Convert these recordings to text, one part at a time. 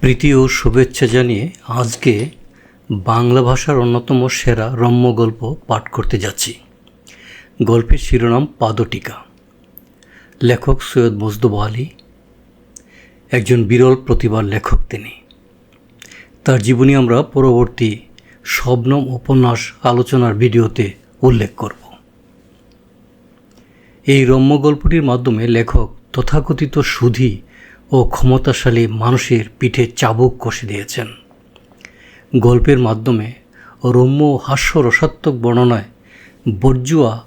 প্রীতি ও শুভেচ্ছা জানিয়ে আজকে বাংলা ভাষার অন্যতম সেরা রম্য গল্প পাঠ করতে যাচ্ছি। গল্পের শিরোনাম পাদটিকা। লেখক সৈয়দ মজদুব আলী, একজন বিরল প্রতিভার লেখক তিনি। তার জীবনী আমরা পরবর্তী শবনম উপন্যাস আলোচনার ভিডিওতে উল্লেখ করব। এই রম্য গল্পটির মাধ্যমে লেখক তথাকথিত সুধী ও ক্ষমতাশালী মানুষের পিঠে চাবুক কষে দিয়েছেন। গল্পের মাধ্যমে রম্য ও হাস্যরসাত্মক বর্ণনায় বর্জুয়া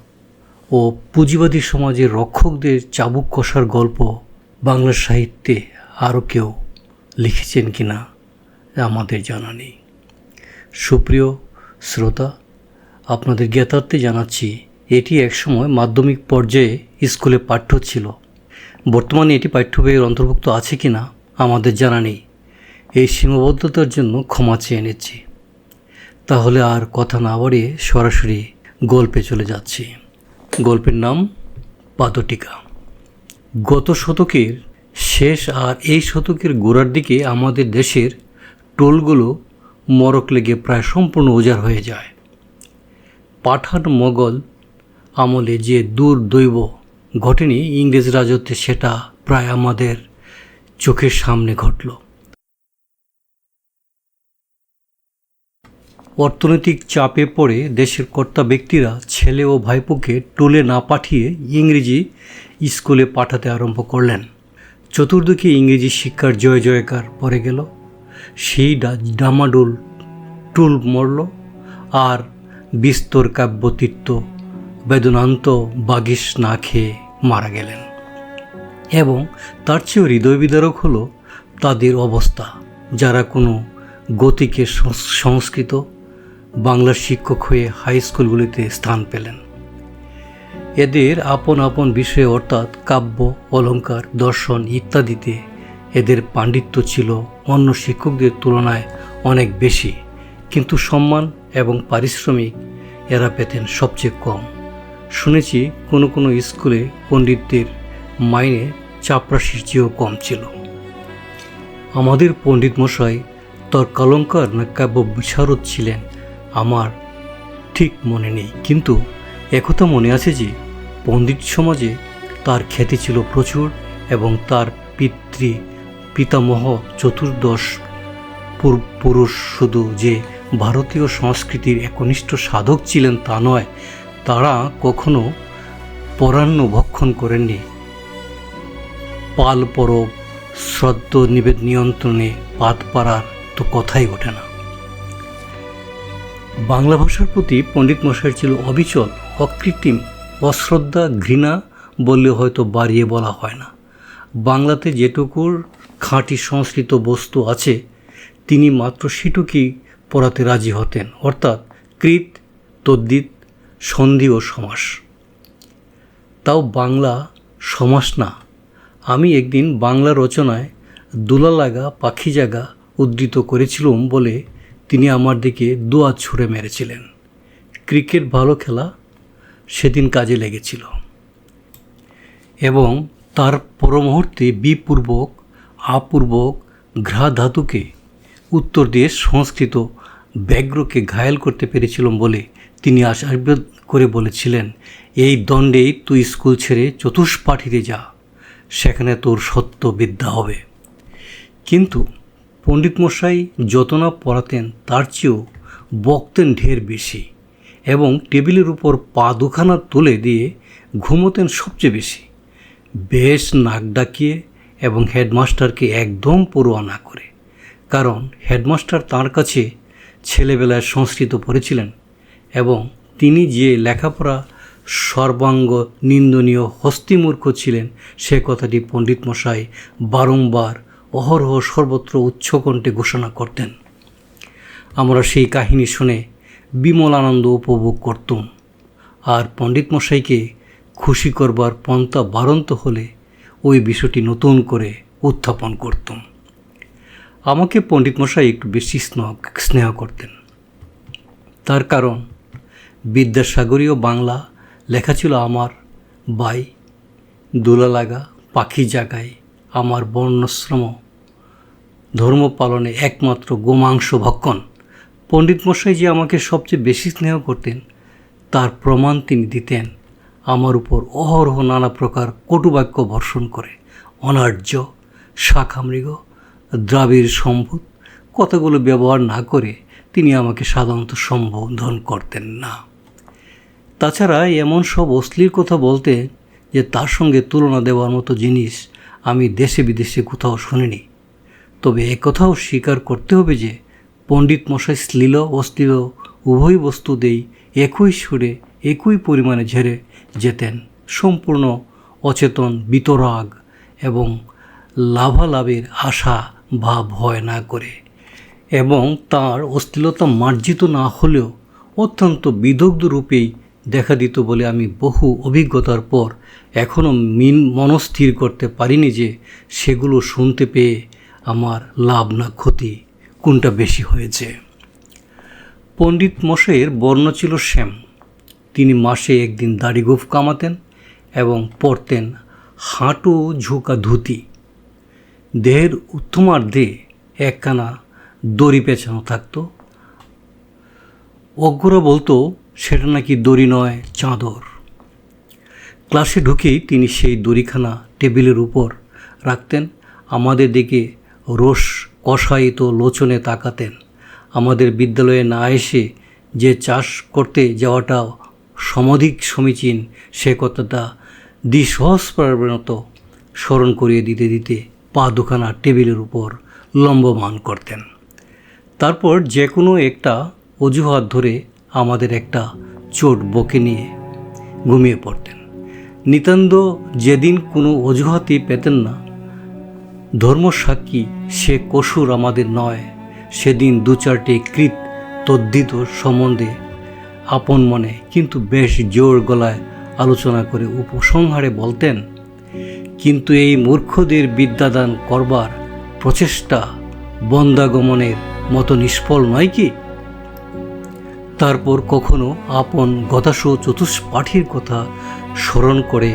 ও পুঁজিবাদী সমাজের রক্ষকদের চাবুক কষার গল্প বাংলা সাহিত্যে আরও কেউ লিখেছেন কি না আমাদের জানা নেই। সুপ্রিয় শ্রোতা, আপনাদের জ্ঞাতার্থে জানাচ্ছি, এটি একসময় মাধ্যমিক পর্যায়ে স্কুলে পাঠ্য ছিল। বর্তমানে এটি পাঠ্য বইয়ের অন্তর্ভুক্ত আছে কি না আমাদের জানা নেই। এই সীমাবদ্ধতার জন্য ক্ষমা চেয়ে নিচ্ছি। তাহলে আর কথা না বাড়িয়ে সরাসরি গল্পে চলে যাচ্ছি। গল্পের নাম পাদটিকা। গত শতকের শেষ আর এই শতকের গোড়ার দিকে আমাদের দেশের টোলগুলো মরক লেগে প্রায় সম্পূর্ণ উজাড় হয়ে যায়। পাঠান মোগল আমলে যে দূর দৈব ঘটেনি ইংরেজ রাজত্বে, সেটা প্রায় আমাদের চোখের সামনে ঘটল। অর্থনৈতিক চাপে পড়ে দেশের কর্তা ব্যক্তিরা ছেলে ও ভাইপোকে টোলে না পাঠিয়ে ইংরেজি স্কুলে পাঠাতে আরম্ভ করলেন। চতুর্দিকে ইংরেজি শিক্ষার জয় জয়কার পরে গেল। সেই ডামাডোল টুল মরল আর বিস্তর কাব্যতীর্থ বেদনান্ত বাগিস না খেয়ে মারা গেলেন। এবং তার চেয়েও হৃদয় বিদারক হলো তাদের অবস্থা, যারা কোনো গতিকে সংস্কৃত বাংলার শিক্ষক হয়ে হাই স্কুলগুলিতে স্থান পেলেন। এদের আপন আপন বিষয়ে অর্থাৎ কাব্য অলঙ্কার দর্শন ইত্যাদিতে এদের পাণ্ডিত্য ছিল অন্য শিক্ষকদের তুলনায় অনেক বেশি। কিন্তু সম্মান এবং পারিশ্রমিক এরা পেতেন সবচেয়ে কম। শুনেছি কোনো কোনো স্কুলে পণ্ডিতদের মাইনে চাপরাশির চেয়েও কম ছিল। আমাদের পণ্ডিত মশাই তার কালঙ্কার না কাব্য বিশারদ ছিলেন আমার ঠিক মনে নেই। কিন্তু একথা মনে আছে যে, পণ্ডিত সমাজে তার খ্যাতি ছিল প্রচুর এবং তার পিতৃ পিতামহ চতুর্দশ পুরুষ শুধু যে ভারতীয় সংস্কৃতির একনিষ্ঠ সাধক ছিলেন তা নয় তারা কখনো পরান্ন ভক্ষণ করেননি। পাল পরব শ্রদ্ধ নিবেদ নিয়ন্ত্রণে পাত পাড়ার তো কথাই ওঠে না। বাংলা ভাষার প্রতি পণ্ডিত মশাইয়ের ছিল অবিচল, অকৃত্রিম, অশ্রদ্ধা, ঘৃণা বললে হয়তো বাড়িয়ে বলা হয় না। বাংলাতে যেটুকুর খাঁটি সংস্কৃত বস্তু আছে, তিনি মাত্র সেটুকুই পড়াতে রাজি হতেন। অর্থাৎ কৃত তদ্দিত সন্ধি ও সমাস। তাও বাংলা সমাস না। আমি একদিন বাংলা রচনায় দোলা লাগা পাখি জাগা উদ্ধৃত করেছিলাম বলে তিনি আমার দিকে দোয়া ছুঁড়ে মেরেছিলেন। ক্রিকেট ভালো খেলা সেদিন কাজে লেগেছিল। এবং তার পরমুহূর্তে বিপূর্বক আপূর্বক ঘ্রা ধাতুকে উত্তর দিয়ে সংস্কৃত ব্যাঘ্রকে ঘায়াল করতে পেরেছিলাম বলে তিনি আশীর্বাদ করে বলেছিলেন, এই দণ্ডেই তুই স্কুল ছেড়ে চতুষ্পাঠিতে যা, সেখানে তোর সত্য বিদ্যা হবে। কিন্তু পণ্ডিত মশাই যত না পড়াতেন, তার চেয়েও বকতেন ঢের বেশি এবং টেবিলের উপর পা দুখানা তুলে দিয়ে ঘুমোতেন সবচেয়ে বেশি। বেশ নাক ডাকিয়ে এবং হেডমাস্টারকে একদম পড়ুয়া না করে, কারণ হেডমাস্টার তার কাছে ছেলেবেলায় সংস্কৃত পড়েছিলেন এবং তিনি যে লেখাপড়া সর্বাঙ্গ নিন্দনীয় হস্তিমূর্খ ছিলেন, সে কথাটি পণ্ডিত মশাই বারংবার অহরহ সর্বত্র উচ্চকণ্ঠে ঘোষণা করতেন। আমরা সেই কাহিনী শুনে বিমল আনন্দ উপভোগ করতুম। আর পণ্ডিত মশাইকে খুশি করবার পন্থা বারন্ত হলে ওই বিষয়টি নতুন করে উত্থাপন করতুম। আমাকে পণ্ডিত মশাই একটু বেশি স্নেহ স্নেহ করতেন। তার কারণ বিদ্যাসাগরীয় বাংলা লেখা ছিল আমার বাই। দোলা লাগা পাখি জাগায় আমার বর্ণশ্রম। ধর্ম পালনে একমাত্র গোমাংস ভক্ষণ। পণ্ডিত মশাই যে আমাকে সবচেয়ে বেশি স্নেহ করতেন, তার প্রমাণ তিনি দিতেন। আমার উপর অহরহ নানা প্রকার কটুবাক্য বর্ষণ করে। অনার্য, শাখামৃগ, দ্রাবিড় সম্ভূত কথাগুলো ব্যবহার না করে তিনি আমাকে সাধারণত সম্বোধন করতেন না। তাছাড়া এমন সব অশ্লীল কথা বলতে যে তার সঙ্গে তুলনা দেওয়ার মতো জিনিস আমি দেশে বিদেশে কোথাও শুনিনি। তবে একথাও স্বীকার করতে হবে যে পণ্ডিত মশাই শ্লীল অশ্লীল উভয় বস্তুতেই একই সুরে, একই পরিমাণে ঝেড়ে যেতেন। সম্পূর্ণ অচেতন, বিতরাগ এবং লাভালাভের আশা বা ভয় না করে এবং তার অশ্লীলতা মার্জিত না হলেও অত্যন্ত বিদগ্ধ রূপেই দেখা দিত বলে আমি বহু অভিজ্ঞতার পর এখনও মিন মনস্থির করতে পারিনি যে সেগুলো শুনতে পেয়ে আমার লাভ না ক্ষতি কোনটা বেশি হয়েছে। পণ্ডিত মশাইয়ের বর্ণ ছিল শ্যাম। তিনি মাসে একদিন দাড়ি গোফ কামাতেন এবং পরতেন হাঁটু ঝুঁকা ধুতি। দেহের উত্তমার্ধে একখানা দড়ি পেঁচানো থাকতো। অজ্ঞরা বলতো সেটা নাকি দড়ি নয়, চাদর। ক্লাসে ঢুকেই তিনি সেই দড়িখানা টেবিলের উপর রাখতেন, আমাদের দিকে রোষ কষায়িত লোচনে তাকাতেন। আমাদের বিদ্যালয়ে না এসে যে চাষ করতে যাওয়াটা সমধিক সমীচীন, সে কথাটা দ্বিসহস্রাবনত স্মরণ করিয়ে দিতে দিতে পা দুখানা টেবিলের উপর লম্বমান করতেন। তারপর যে কোনো একটা অজুহাত ধরে আমাদের একটা চোট বকে নিয়ে ঘুমিয়ে পড়তেন। নিতান্ত যেদিন কোনো অজুহাতই পেতেন না, ধর্মসাক্ষী সে কসুর আমাদের নয়, সেদিন দু চারটে কৃত তদ্ধিত সম্বন্ধে আপন মনে কিন্তু বেশ জোর গলায় আলোচনা করে উপসংহারে বলতেন, কিন্তু এই মূর্খদের বিদ্যাদান করবার প্রচেষ্টা বন্দাগমনের মতো নিষ্ফল নয় কি? তারপর কখনো আপন গতাসু চতুষ্পাঠীর কথা স্মরণ করে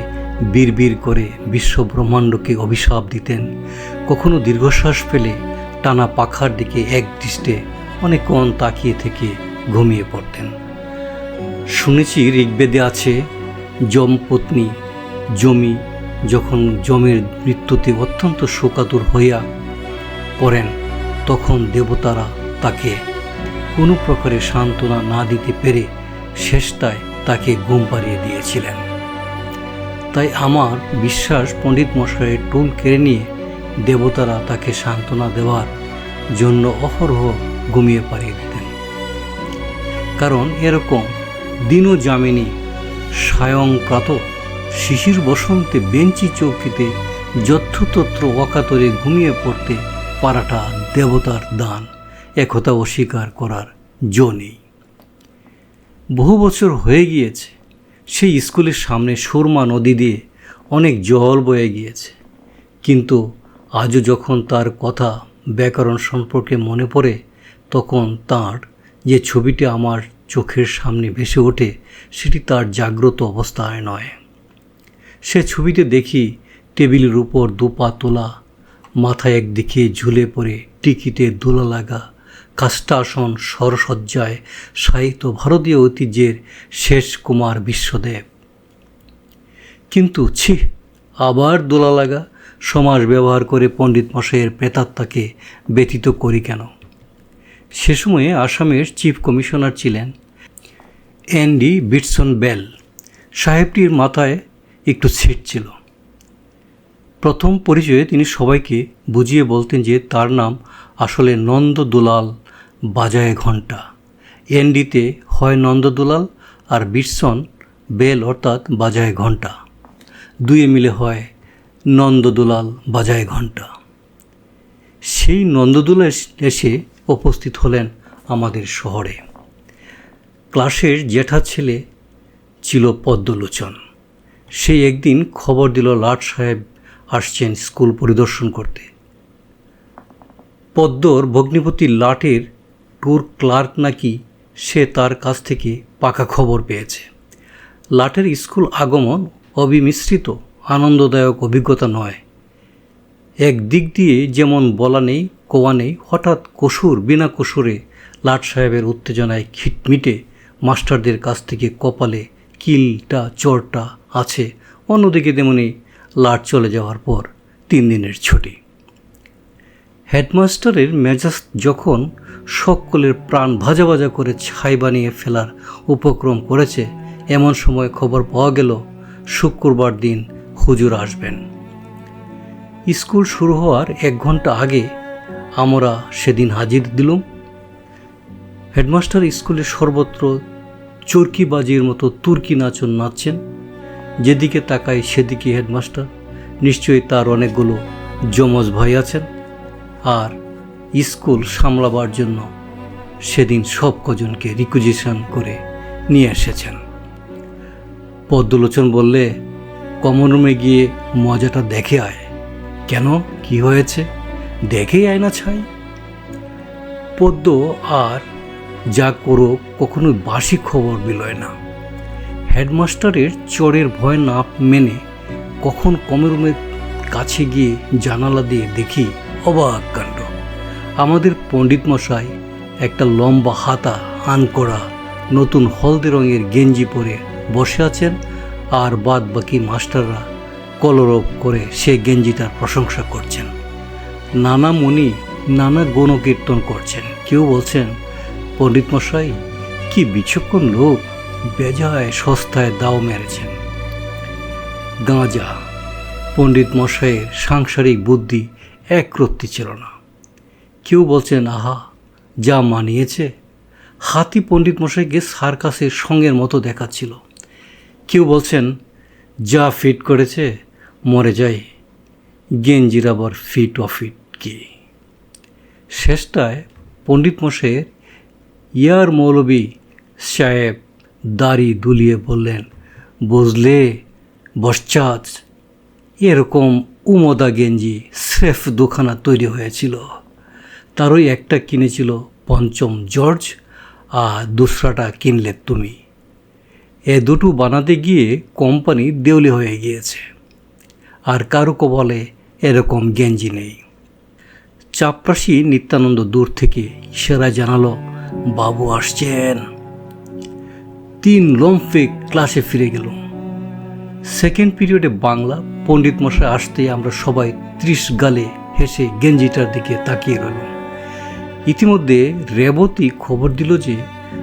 বীর করে বিশ্ব ব্রহ্মাণ্ডকে অভিশাপ দিতেন। কখনো দীর্ঘশ্বাস ফেলে টানা পাখার দিকে এক দৃষ্টে অনেকক্ষণ তাকিয়ে থেকে ঘুমিয়ে পড়তেন। শুনেছি ঋগ্বেদে আছে যমপত্নী জমি যখন জমের মৃত্যুতে অত্যন্ত শোকাতুর হইয়া পড়েন, তখন দেবতারা তাকে কোনো প্রকারে সান্ত্বনা না দিতে পেরে শেষটায় তাকে ঘুম পাড়িয়ে দিয়েছিলেন। তাই আমার বিশ্বাস পণ্ডিত মশাইয়ের টুল কেড়ে নিয়ে দেবতারা তাকে সান্ত্বনা দেওয়ার জন্য অহরহ ঘুমিয়ে পাড়িয়ে দিতেন। কারণ এরকম দিনও জামিনী সায়ং প্রাত শিশির বসন্তে বেঞ্চি চৌকিতে যত্রতত্র অকাতরে ঘুমিয়ে পড়তে পারাটা দেবতার দান। একথা অস্বীকার করার জো নেই। বহু বছর হয়ে গিয়েছে, সেই স্কুলের সামনে সুরমা নদী দিয়ে অনেক জল বয়ে গিয়েছে। কিন্তু আজও যখন তার কথা ব্যাকরণ সম্পর্কে মনে পড়ে, তখন তার যে ছবিটি আমার চোখের সামনে ভেসে ওঠে, সেটি তার জাগ্রত অবস্থায় নয়। সে ছবিতে দেখি টেবিলের উপর দুপা তোলা, মাথায় একদিকে ঝুলে পড়ে টিকিটে দোলা লাগা কাষ্টাসন সরসজ্জায় সাহিত্য ভারতীয় ঐতিহ্যের শেষ কুমার বিশ্বদেব। কিন্তু ছি, আবার দোলা লাগা সমাজ ব্যবহার করে পণ্ডিত মশাইয়ের প্রেতাত্মাকে ব্যতীত করি কেন? সে সময়ে আসামের চিফ কমিশনার ছিলেন এনডি বিটসন বেল। সাহেবটির মাথায় একটু ছিট ছিল। প্রথম পরিচয়ে তিনি সবাইকে বুঝিয়ে বলতেন যে তার নাম আসলে নন্দ দুলাল বাজায় ঘণ্টা। এনডিতে হয় নন্দ দুলাল আর বিটসন বেল অর্থাৎ বাজায় ঘণ্টা। দুয়ে মিলে হয় নন্দদুলাল বাজায় ঘণ্টা। সেই নন্দদুলাল এসে উপস্থিত হলেন আমাদের শহরে। ক্লাসের জেঠা ছেলে ছিল পদ্মলোচন। সেই একদিন খবর দিল লাট সাহেব আসছেন স্কুল পরিদর্শন করতে। পদ্মর ভগ্নিপতি লাটের ট্যুর ক্লার্ক নাকি সে তার কাছ থেকে পাকা খবর পেয়েছে। লাটের স্কুল আগমন অবিমিশ্রিত, আনন্দদায়ক অভিজ্ঞতা নয়। এক দিক দিয়ে যেমন বলা নেই, কোয়া নেই, হঠাৎ কসুর বিনা কসুরে লাট সাহেবের উত্তেজনায় খিটমিটে মাস্টারদের কাছ থেকে কপালে কিলটা, চরটা আছে, অন্যদিকে তেমনি লাট চলে যাওয়ার পর তিন দিনের ছুটি। হেডমাস্টারের মেজাজ যখন সকলের প্রাণ ভাজা ভাজা করে ছাই বানিয়ে ফেলার উপক্রম করেছে, এমন সময় খবর পাওয়া গেল, শুক্রবার দিন হুজুর আসবেন। স্কুল শুরু হওয়ার এক ঘণ্টা আগে আমরা সেদিন হাজির দিলুম। হেডমাস্টার স্কুলে সর্বত্র চরকিবাজির মতো তুর্কি নাচন নাচছেন। যেদিকে তাকাই সেদিকে হেডমাস্টার, নিশ্চয়ই তার অনেকগুলো যমজ ভাই আছেন। আর স্কুল সামলাবার জন্য সেদিন সব কজনকে রিকুজিশন করে নিয়ে এসেছেন। পদ্মলোচন বললে, কমন রুমে গিয়ে মজাটা দেখে আয়। কেন? কি হয়েছে? দেখেই আয় না ছাই। পদ্ম আর যা করো কখনো বাসি খবর বিলয় না। হেডমাস্টারের চরের ভয় না মেনে কখন কমন রুমের কাছে গিয়ে জানালা দিয়ে দেখি অবাক কাণ্ড। আমাদের পণ্ডিত মশাই একটা লম্বা হাতা আন করা নতুন হলদে রঙের গেঞ্জি পরে বসে আছেন আর বাদ বাকি মাস্টাররা কলরব করে সে গেঞ্জিটার প্রশংসা করছেন। নানা মুনি নানা গণকীর্তন করছেন। কেউ বলছেন, পণ্ডিত মশাই, কি বিচক্ষণ লোক বেজায় সস্তায় দাও মেরেছেন। গাঁজা। পণ্ডিত মশাইয়ের সাংসারিক বুদ্ধি একরত্তি ছিল না। কেউ বলছেন, আহা, যা মানিয়েছে। হাতি পণ্ডিত মশাইকে সার্কাসের সঙ্গের মতো দেখাচ্ছিল। কেউ বলছেন, যা ফিট করেছে, মরে যায়। গেঞ্জির আবার ফিট অফিট কি? শেষটায় পণ্ডিত মশাইয়ের ইয়ার মৌলবী সাহেব দাড়ি দুলিয়ে বললেন, বুঝলে, বশ্চাৎ, এরকম উমদা গেঞ্জি স্রেফ দুখানা তৈরি হয়েছিল। তারই একটা কিনেছিল পঞ্চম জর্জ, আর দুসরাটা কিনলে তুমি। এ দুটো বানাতে গিয়ে কোম্পানি দেউলি হয়ে গিয়েছে। আর কারও বলে এরকম গেঞ্জি নেই। চাপরাশি নিত্যানন্দ দূর থেকে সেরা জানালো, বাবু আসছেন। তিন লম্ফে ক্লাসে ফিরে গেল সেকেন্ড পিরিয়ডে বাংলা পণ্ডিত মশাই আসতে আমরা সবাই ত্রিশ গালে হেসে গেঞ্জিটার দিকে তাকিয়ে রইল ইতিমধ্যে রেবতী খবর দিল যে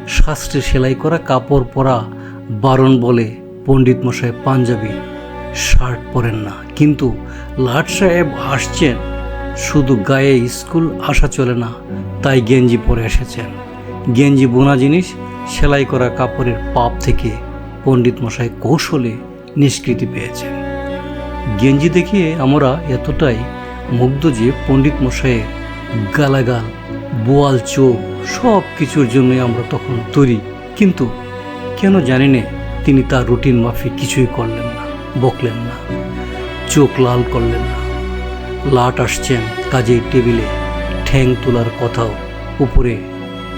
শাস্ত্রে সেলাই করা কাপড় পরা বারণ বলে পণ্ডিত মশাই পাঞ্জাবি, শার্ট পরেন না। কিন্তু লাট সাহেব আসছেন। শুধু গায়ে স্কুল আসা চলে না, তাই গেঞ্জি পরে এসেছেন। গেঞ্জি বোনা জিনিস, সেলাই করা কাপড়ের পাপ থেকে পণ্ডিত মশাই কৌশলে নিষ্কৃতি পেয়েছেন। গেঞ্জি দেখিয়ে আমরা এতটাই মুগ্ধ যে পণ্ডিত মশাইয়ের গালাগাল, বোয়াল চোখ সব কিছুর জন্যই আমরা তখন তৈরি। কিন্তু কেন জানি না তিনি তার রুটিন মাফিক কিছুই করলেন না, বকলেন না, চোখ লাল করলেন না। লাট আসছেন কাজের টেবিলে, ঠ্যাং তোলার কথাও উপরে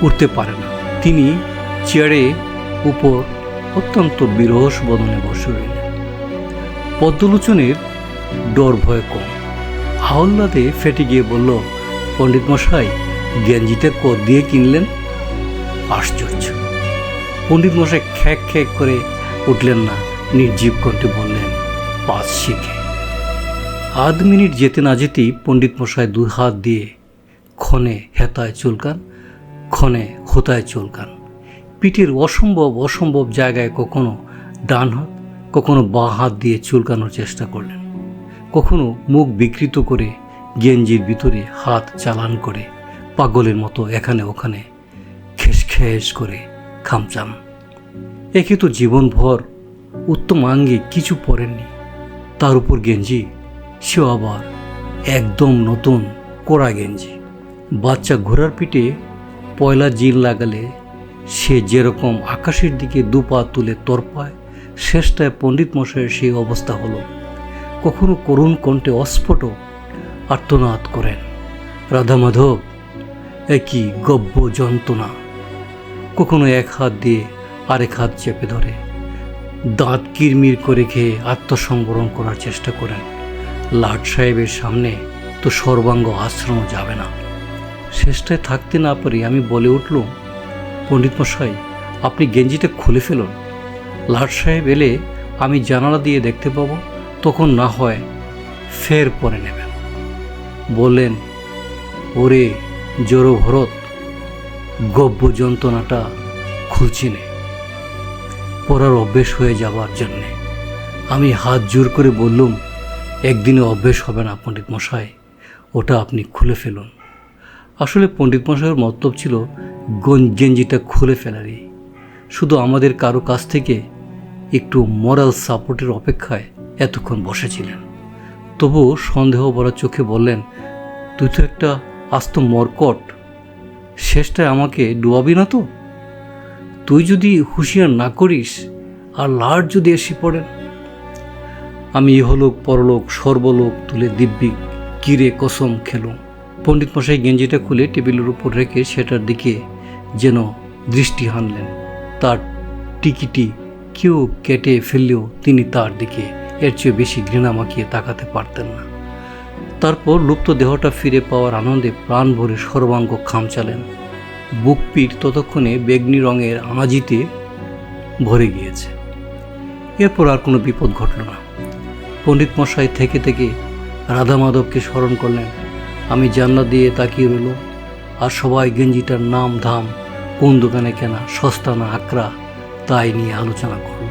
উঠতে পারে না। তিনি চেয়ারে উপর অত্যন্ত বিরহস বদনে বসে রইলেন। পদ্মলোচনের ডর ভয় কম। আহ্লাদে ফেটে গিয়ে বলল, পণ্ডিত মশাই, গেঞ্জিটা কর দিয়ে কিনলেন? আশ্চর্য। পণ্ডিত মশাই খ্যাক খ্যাক করে উঠলেন না, নির্জীব কণ্ঠে বললেন, পাঁচ শিখে। আধ মিনিট যেতে না যেতেই পণ্ডিত মশাই দুই হাত দিয়ে ক্ষণে হেতায় চুলকান, ক্ষণে হোতায় চুলকান। পিঠের অসম্ভব অসম্ভব জায়গায় কখনো ডান হাত কখনো বাঁ হাত দিয়ে চুলকানোর চেষ্টা করলেন। কখনো মুখ বিকৃত করে গেঞ্জির ভিতরে হাত চালান করে পাগলের মতো এখানে ওখানে খেস খেস করে খামচান একে তো জীবনভর উত্তম আঙ্গে কিছু পরেননি তার উপর গেঞ্জি সে আবার একদম নতুন কোড়া গেঞ্জি। বাচ্চা ঘোড়ার পিঠে পয়লা জিল লাগালে সে যেরকম আকাশের দিকে দুপা তুলে তরপায় শেষটায় পণ্ডিত মশাইয়ের সেই অবস্থা হলো। কখনো করুণ কণ্ঠে অস্ফুট আর্তনাদ করেন। রাধা মাধব একই গব্য যন্ত্রণা। কখনো এক হাত দিয়ে আরেক হাত চেপে ধরে। দাঁত কিরমির করে খেয়ে আত্মসংবরণ করার চেষ্টা করেন। লাট সাহেবের সামনে তো সর্বাঙ্গ আশ্রম যাবে না। শেষটায় থাকতে না পারি আমি বলে উঠলুম, পণ্ডিত মশাই, আপনি গেঞ্জিটা খুলে ফেলুন। লাট সাহেব এলে আমি জানালা দিয়ে দেখতে পাবো, তখন না হয় ফের পরে নেবেন বললেন, ওরে জোরো ভরত, গব্য যন্ত্রণাটা খুলছি নে। পড়ার অভ্যেস হয়ে যাবার জন্যে। আমি হাত জোর করে বললুম, একদিনে অভ্যেস হবে না পণ্ডিত মশাই, ওটা আপনি খুলে ফেলুন। আসলে পণ্ডিত মশাইয়ের মতলব ছিল গেঞ্জিটা খুলে ফেলারই। শুধু আমাদের কারও কাছ থেকে একটু মরাল সাপোর্টের অপেক্ষায় এতক্ষণ বসেছিলেন। তবুও সন্দেহ ভরা চোখে বললেন, তুই তো একটা আস্ত মরকট। শেষটায় আমাকে ডুবাবি না তো? তুই যদি হুঁশিয়ার না করিস, আর লাট যদি এসে পড়েন আমি ইহলোক পরলোক সর্বলোক তুলে দিব্যি কিরে কসম খেলুম? পণ্ডিত মশাই গেঞ্জিটা খুলে টেবিলের উপর রেখে সেটার দিকে যেন দৃষ্টি হানলেন। তার টিকিটি কেউ কেটে ফেললেও তিনি তার দিকে এর চেয়ে বেশি ঘৃণা মাখিয়ে তাকাতে পারতেন না। তারপর লুপ্ত দেহটা ফিরে পাওয়ার আনন্দে প্রাণ ভরে সর্বাঙ্গ খামচালেন বুক পিঠ ততক্ষণে বেগনি রঙের আঁজিতে ভরে গিয়েছে। এরপর আর কোনো বিপদ ঘটল না। পণ্ডিত মশাই থেকে থেকে রাধা মাধবকে স্মরণ করলেন, আমি জান্নাত দিয়ে তাকিয়ে রইল আর সবাই গেঞ্জিটার নাম ধাম, কোন দোকানে কেনা, সস্তা না আকরা তাই নিয়ে আলোচনা করল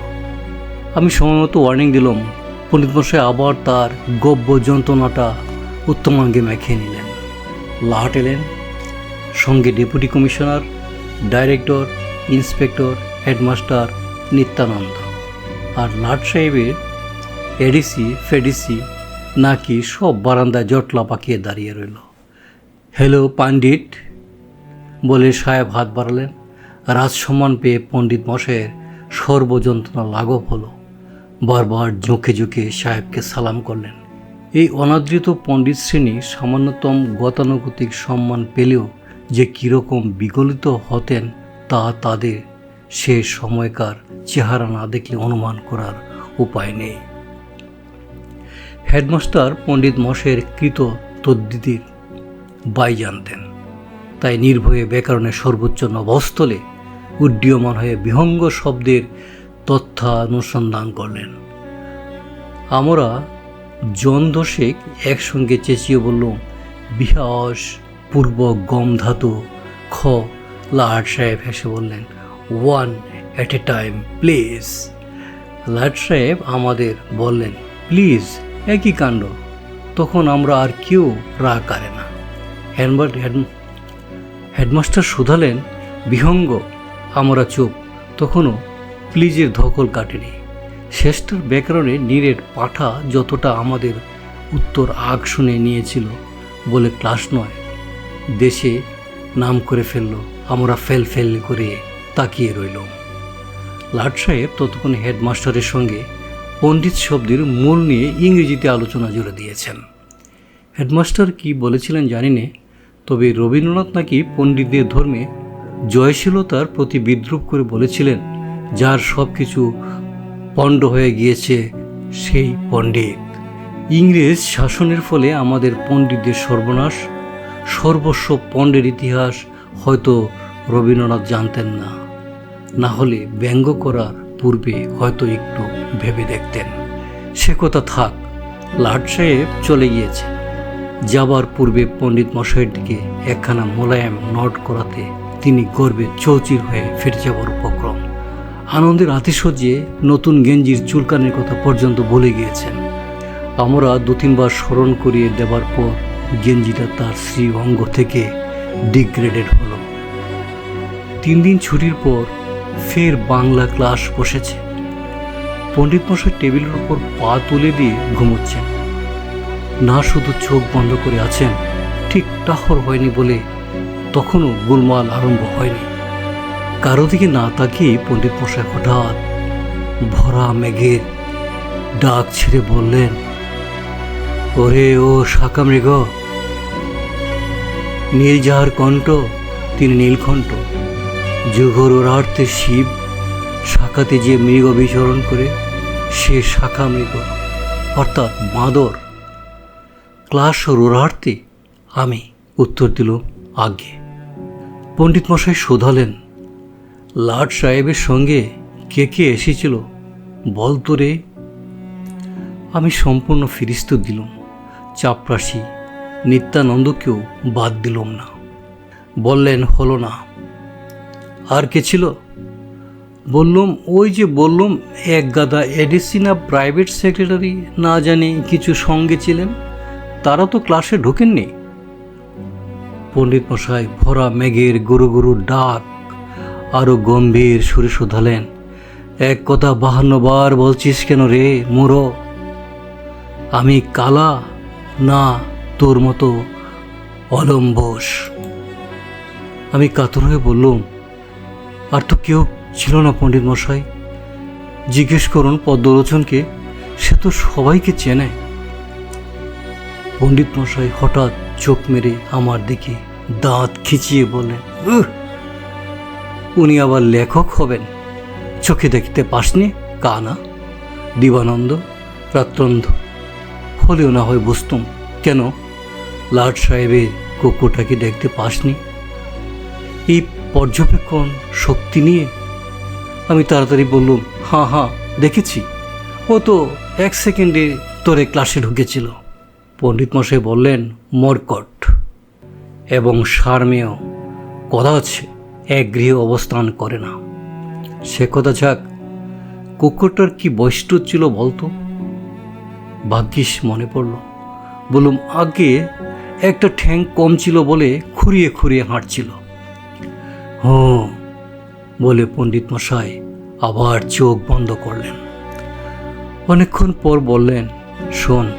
আমি সময়মতো ওয়ার্নিং দিলাম, পণ্ডিত মশাই আবার তার গব্য যন্ত্রণাটা উত্তমাঙ্গে মেখে নিলেন। লাট এলেন, সঙ্গে deputy commissioner director inspector headmaster Nityananda আর লাট সাহেবের এডিসি ফেডিসি নাকি সব বারান্দায় জটলা পাকিয়ে দাঁড়িয়ে রইল। হ্যালো পাণ্ডিট বলে সাহেব হাত বাড়ালেন। রাজসম্মান পেয়ে পণ্ডিত মশাইয়ের সর্বযন্ত্রণা লাঘব হলো। বারবার ঝুঁকে ঝুঁকে সাহেবকে সালাম করলেন। এই অনাদৃত পণ্ডিত শ্রেণি সামান্যতম গতানুগতিক সম্মান পেলেও যে কীরকম বিগলিত হতেন তা তাদের সে সময়কার চেহারা না দেখলে অনুমান করার উপায় নেই। হেডমাস্টার পণ্ডিত মশের কৃত তদ্দিতির বাই জানতেন তাই নির্ভয়ে ব্যাকরণের সর্বোচ্চ নবস্থলে উড্ডীয়মান হয়ে বিহঙ্গ শব্দের তথ্যানুসন্ধান করলেন। আমরা জন দশেক একসঙ্গে চেঁচিয়ে বললুম, বিহাস, পূর্ব গম ধাতু, খ, লাট সাহেব হেসে বললেন, one at a time, please. লাট সাহেব আমাদের বললেন, প্লিজ, একই কাণ্ড। তখন আমরা আর কেউ রাগ করে না। হ্যান্ডবার হেড হেডমাস্টার শুধালেন, বিহঙ্গ আমরা চুপ। তখনও প্লিজের ধকল কাটেনি। শেষটার ব্যাকরণে নীরের পাঠা যতটা আমাদের উত্তর আগ শুনে নিয়েছিল বলে ক্লাস নয়, দেশে নাম করে ফেলল, আমরা ফেল ফেল করে তাকিয়ে রইল লাট সাহেব ততক্ষণ হেডমাস্টারের সঙ্গে পণ্ডিত শব্দের মূল নিয়ে ইংরেজিতে আলোচনা জুড়ে দিয়েছেন। হেডমাস্টার কি বলেছিলেন জানি নে, তবে রবীন্দ্রনাথ নাকি পণ্ডিতদের ধর্মে জয়শীলতার প্রতি বিদ্রুপ করে বলেছিলেন, যার সব কিছু পণ্ড হয়ে গিয়েছে, সেই পণ্ডিত। ইংরেজ শাসনের ফলে আমাদের পণ্ডিতদের সর্বনাশ। সর্বস্ব পণ্ডের ইতিহাস হয়তো রবীন্দ্রনাথ জানতেন না। না হলে ব্যঙ্গ করার পূর্বে হয়তো একটু ভেবে দেখতেন। সে কথা থাক, লাট সাহেব চলে গিয়েছে যাবার পূর্বে পণ্ডিত মশাইয়ের দিকে একখানা মোলায়েম নট করাতে তিনি গর্বে চৌচির হয়ে ফিরে যাবার উপক্রম। আনন্দের আতিশয্যে নতুন গেঞ্জির চুলকানির কথা পর্যন্ত বলে গিয়েছেন। আমরা দু তিনবার স্মরণ করিয়ে দেবার পর গেঞ্জিটা তার শ্রী অঙ্গ থেকে ডিগ্রেডেড হলো। তিন দিন ছুটির পর ফের বাংলা ক্লাস বসেছে। পণ্ডিত মশাই টেবিলের উপর পা তুলে দিয়ে ঘুমোচ্ছেন। না শুধু চোখ বন্ধ করে আছেন, ঠিক টাহর হয়নি বলে তখনও গোলমাল আরম্ভ হয়নি। কারও দিকে না তাকিয়ে পণ্ডিত মশাই হঠাৎ ভরা মেঘের ডাক ছেড়ে বললেন, ওরে ও শাখা মৃগ, নীল যাহার কণ্ঠ, তিনি নীলকণ্ঠ। যুগর ওরার্থে শিব শাখাতে যে মৃগ বিচরণ করে, সে শাখা মৃগ, অর্থাৎ বাঁদর। ক্লাস রোরার্থে আমি উত্তর দিল আগে পণ্ডিত মশাই শোধালেন, লাট সাহেবের সঙ্গে কে কে এসেছিল বল তো রে। আমি সম্পূর্ণ ফিরিস্ত দিলাম চাপরাশি নিত্যানন্দকেও বাদ দিলাম না। বললেন, হলো না। আর কে ছিল? বললুম, ওই যে বললুম, এক গাদা এডিসিনা প্রাইভেট সেক্রেটারি না জানি কিছু সঙ্গে ছিলেন, তারা তো ক্লাসে ঢোকেননি। পণ্ডিত মশাই, ভরা মেঘের গুরু গুরু ডাক আরও গম্ভীর সুরে শোধালেন, এক কথা বাহান্ন বার বলছিস কেন রে মুরো? আমি কালা না তোর মতো অলম্বস? আমি কাতর হয়ে বললুম, আর তো কেউ ছিল না পণ্ডিত মশাই। জিজ্ঞেস করুন পদ্মলোচনকে, সে তো সবাইকে চেনে। পণ্ডিত মশাই হঠাৎ চোখ মেরে আমার দিকে দাঁত খিচিয়ে বললেন "উহ, উনি আবার লেখক হবেন। চোখে দেখতে পাসনি কানা দিবানন্দ রাত্রন্ধ। হলেও না হয় বুঝতুম কেন? লাট সাহেবের কুকুরটাকে দেখতে পাসনি। এই পর্যবেক্ষণ শক্তি নিয়ে? আমি তাড়াতাড়ি বললুম হাঁ হাঁ দেখেছি। ও তো এক সেকেন্ডে তোরে ক্লাসে ঢুকেছিল। পণ্ডিত মশাই বললেন মরকট। এবং সারমেয়। কথা এক গৃহে অবস্থান করে না। সে কথা যাক, কুকুরটার কি বৈশিষ্ট্য ছিল বলতো? ভাগ্যিস মনে পড়ল। বলুম আগে একটা ঠ্যাং কম ছিল বলে খুঁড়িয়ে খুঁড়িয়ে হাঁটছিল। হুঁ বলে পণ্ডিত মশাই আবার চোখ বন্ধ করলেন। অনেকক্ষণ পর বললেন, শোন,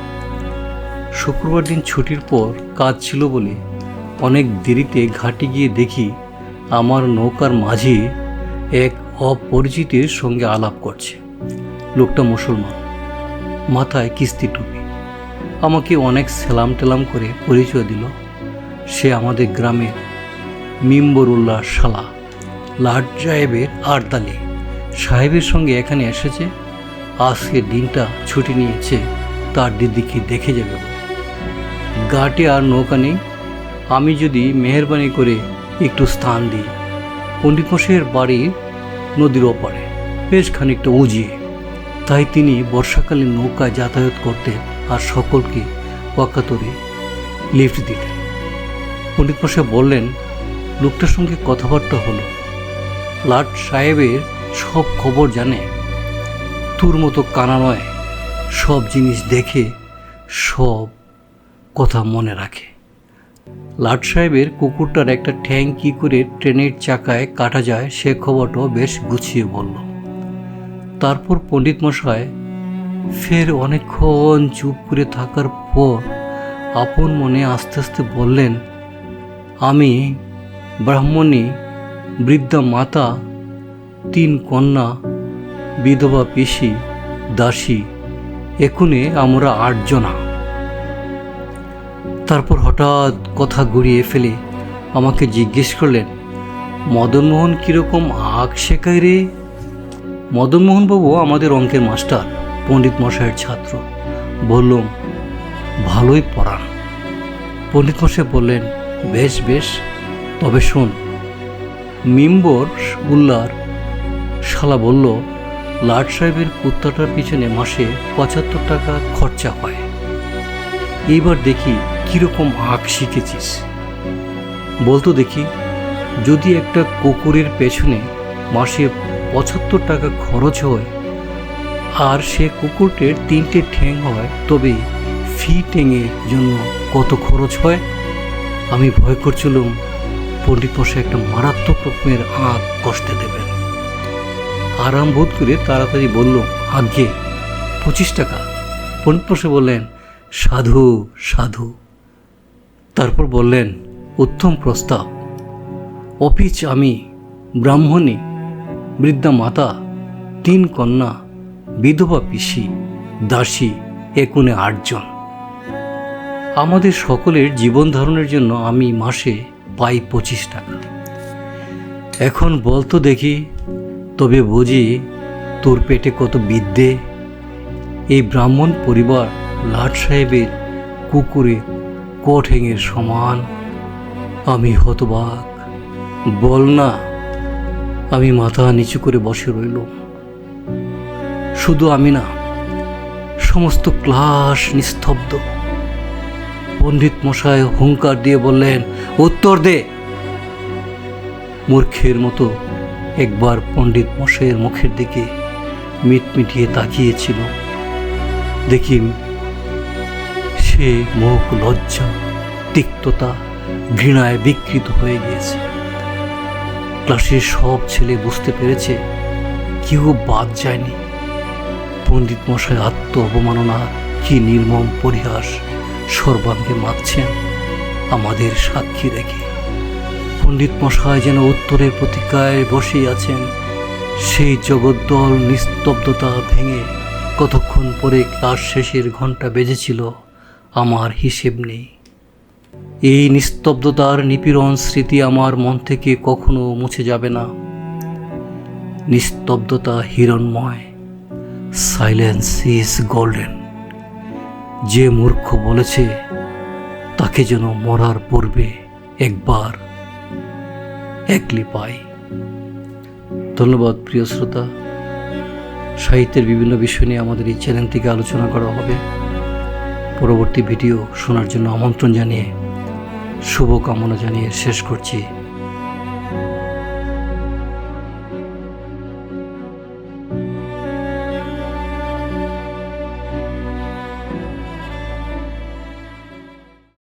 শুক্রবার দিন ছুটির পর কাজ ছিল বলে অনেক দেরিতে ঘাটে গিয়ে দেখি আমার নৌকার মাঝি এক অপরিচিতের সঙ্গে আলাপ করছে। লোকটা মুসলমান, মাথায় কিস্তি টুপি। আমাকে অনেক সেলাম টেলাম করে পরিচয় দিল। সে আমাদের গ্রামের মিম্বরুল্লাহ শালা লাট সাহেবের আরদালি। সাহেবের সঙ্গে এখানে এসেছে। আজকে দিনটা ছুটি নিয়েছে, তার দিদিকে দেখে যাবে। ঘাটে আর নৌকা নেই আমি যদি মেহরবানি করে একটু স্থান দিই, পণ্ডিত মশাইয়ের বাড়ি নদীর ওপারে, বেশ খানিকটা উজিয়ে তাই তিনি বর্ষাকালে নৌকায় যাতায়াত করতেন আর সকলকে ওয়াকাতরে লিফট দিতেন। পণ্ডিত মশাই বললেন, লোকটার সঙ্গে কথাবার্তা হলো। লাট সাহেবের সব খবর জানে। তোর মতো কানা নয়, সব জিনিস দেখে, সব কথা মনে রাখে। লাট সাহেবের কুকুরটার একটা ঠ্যাং কী করে ট্রেনের চাকায় কাটা যায় সে খবরটাও বেশ গুছিয়ে বলল। তারপর পণ্ডিত মশাই, ফের অনেকক্ষণ চুপ করে থাকার পর আপন মনে আস্তে আস্তে বললেন, আমি ব্রাহ্মণী, বৃদ্ধা মাতা, তিন কন্যা, বিধবা পিসি, দাসী একুনে আমরা আটজনা। তারপর হঠাৎ কথা ঘুরিয়ে ফেলে আমাকে জিজ্ঞেস করলেন, মদনমোহন কীরকম আঁক শেখায় রে? মদনমোহনবাবু আমাদের অঙ্কের মাস্টার, পণ্ডিত মশাইয়ের ছাত্র। বললুম, ভালোই পড়ান। পণ্ডিত মশাই বললেন, বেশ বেশ, তবে শোন। মিম্বর উল্লার শালা বলল, লাট সাহেবের কুত্তাটার পিছনে মাসে পঁচাত্তর টাকা খরচা হয়। এইবার দেখি কীরকম আঁক শিখেছিস? বলতো দেখি, যদি একটা কুকুরের পেছনে মাসে পঁচাত্তর টাকা খরচ হয়, আর সে কুকুরটির তিনটে ঠ্যাং হয়, তবে ফি ঠ্যাঙের জন্য কত খরচ হয়? আমি ভয় করছিলাম, পণ্ডিত মশাই একটা মারাত্মক রকমের আঁক কষ্টে দেবেন। আরাম বোধ করে তাড়াতাড়ি বলল, আজ্ঞে, পঁচিশ টাকা। পণ্ডিত মশাই বললেন, সাধু সাধু। তারপর বললেন, উত্তম প্রস্তাব। অপিচ আমি ব্রাহ্মণী, বৃদ্ধা মাতা, তিন কন্যা, বিধবা পিসি, দাসী, একুনে আটজন। আমাদের সকলের জীবন ধারণের জন্য আমি মাসে পাই পঁচিশ টাকা। এখন বলতো দেখি, তবে বুঝি তোর পেটে কত বিদ্যে। এই ব্রাহ্মণ পরিবার লাট সাহেবের কুকুরে কোঠেঙের সমান। আমি হতবাক। বল না, আমি মাথা নিচু করে বসে রইল শুধু আমি না, সমস্ত ক্লাস নিস্তব্ধ। পণ্ডিত মশাই হুঙ্কার দিয়ে বললেন, উত্তর দে। মূর্খের মতো একবার পণ্ডিত মশাইয়ের মুখের দিকে মিটমিটিয়ে তাকিয়েছিল। দেখি সে মুখ লজ্জা, তিক্ততা, ঘৃণায় বিকৃত হয়ে গিয়েছে। ক্লাসের সব ছেলে বুঝতে পেরেছে, কেউ বাদ যায়নি। পণ্ডিত মশাই আত্ম অবমাননা কি নির্মম পরিহাস সর্বাঙ্গে মাখছেন আমাদের সাক্ষী রেখে পণ্ডিত মশাই যেন উত্তরের প্রতীক্ষায় বসেই আছেন, সেই জগদ্দল নিস্তব্ধতা ভেঙে কতক্ষণ পরে ক্লাস শেষের ঘণ্টা বেজেছিল আমার হিসেব নেই। এই নিস্তব্ধতার নিপীড়ন স্মৃতি আমার মন থেকে কখনো মুছে যাবে না। নিস্তব্ধতা হিরণময় সাইলেন্স ইজ গোল্ডেন যে মূর্খ বলেছে, তাকে যেন মরার পূর্বে একবার একলি পাই। ধন্যবাদ প্রিয় শ্রোতা। সাহিত্যের বিভিন্ন বিষয় নিয়ে আমাদের এই চ্যানেল থেকে আলোচনা করা হবে। পরবর্তী ভিডিও শোনার জন্য আমন্ত্রণ জানিয়ে শুভকামনা জানিয়ে শেষ করছি।